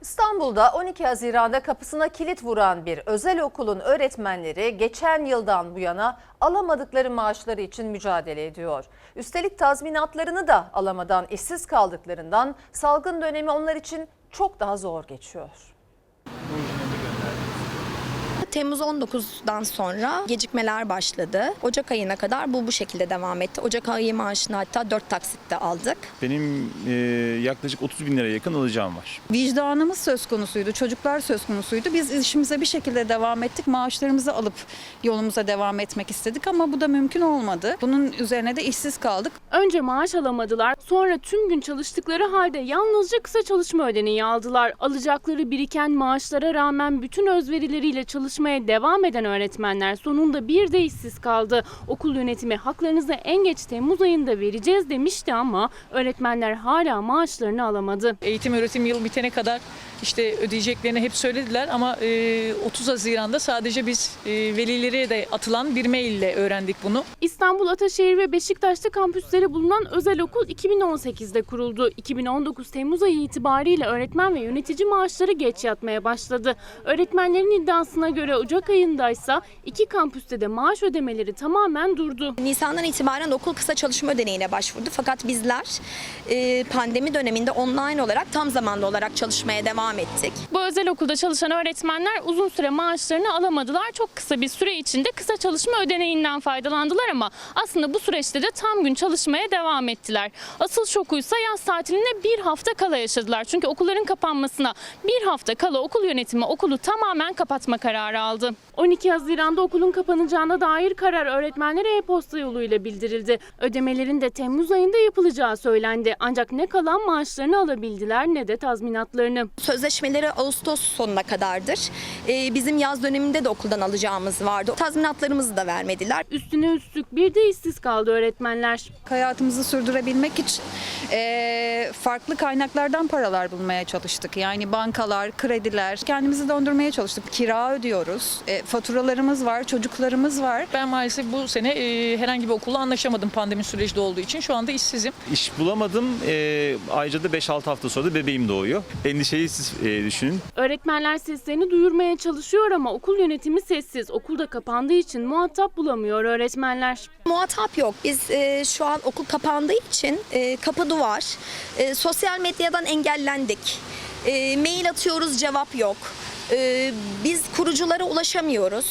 İstanbul'da 12 Haziran'da kapısına kilit vuran bir özel okulun öğretmenleri geçen yıldan bu yana alamadıkları maaşları için mücadele ediyor. Üstelik tazminatlarını da alamadan işsiz kaldıklarından salgın dönemi onlar için çok daha zor geçiyor. Temmuz 19'dan sonra gecikmeler başladı. Ocak ayına kadar bu bu şekilde devam etti. Ocak ayı maaşını hatta 4 taksitte aldık. Benim e, yaklaşık 30 bin liraya yakın alacağım var. Vicdanımız söz konusuydu, çocuklar söz konusuydu. Biz işimize bir şekilde devam ettik. Maaşlarımızı alıp yolumuza devam etmek istedik ama bu da mümkün olmadı. Bunun üzerine de işsiz kaldık. Önce maaş alamadılar, sonra tüm gün çalıştıkları halde yalnızca kısa çalışma ödeneği aldılar. Alacakları biriken maaşlara rağmen bütün özverileriyle çalışmaya devam eden öğretmenler sonunda bir de işsiz kaldı. Okul yönetimi haklarınızı en geç Temmuz ayında vereceğiz demişti ama öğretmenler hala maaşlarını alamadı. Eğitim öğretim yılı bitene kadar işte ödeyeceklerini hep söylediler ama e, 30 Haziran'da sadece biz e, velilere de atılan bir maille öğrendik bunu. İstanbul, Ataşehir ve Beşiktaş'ta kampüsleri bulunan özel okul 2018'de kuruldu. 2019 Temmuz ayı itibariyle öğretmen ve yönetici maaşları geç yatmaya başladı. Öğretmenlerin iddiasına göre Ocak ayındaysa iki kampüste de maaş ödemeleri tamamen durdu. Nisan'dan itibaren okul kısa çalışma ödeneğine başvurdu. Fakat bizler e, pandemi döneminde online olarak tam zamanlı olarak çalışmaya devam ettik. Bu özel okulda çalışan öğretmenler uzun süre maaşlarını alamadılar. Çok kısa bir süre içinde kısa çalışma ödeneğinden faydalandılar ama aslında bu süreçte de tam gün çalışmaya devam ettiler. Asıl şokuysa yaz tatiline bir hafta kala yaşadılar. Çünkü okulların kapanmasına bir hafta kala okul yönetimi okulu tamamen kapatma kararı aldı. 12 Haziran'da okulun kapanacağına dair karar öğretmenlere e-posta yoluyla bildirildi. Ödemelerin de Temmuz ayında yapılacağı söylendi. Ancak ne kalan maaşlarını alabildiler ne de tazminatlarını. Sözleşmeleri Ağustos sonuna kadardır. E, bizim yaz döneminde de okuldan alacağımız vardı. Tazminatlarımızı da vermediler. Üstüne üstlük bir de işsiz kaldı öğretmenler. Hayatımızı sürdürebilmek için eee, farklı kaynaklardan paralar bulmaya çalıştık. Yani bankalar, krediler, kendimizi döndürmeye çalıştık. Kira ödüyoruz, e, faturalarımız var, çocuklarımız var. Ben maalesef bu sene e, herhangi bir okulla anlaşamadım pandemi süreci olduğu için. Şu anda işsizim. İş bulamadım. E, ayrıca da 5-6 hafta sonra da bebeğim doğuyor. Endişeyi siz e, düşünün. Öğretmenler seslerini duyurmaya çalışıyor ama okul yönetimi sessiz. Okulda kapandığı için muhatap bulamıyor öğretmenler. Muhatap yok. Biz e, şu an okul kapandığı için e, kapı duvar. E, sosyal medyadan engellendik. E, mail atıyoruz cevap yok. E, biz kuruculara ulaşamıyoruz.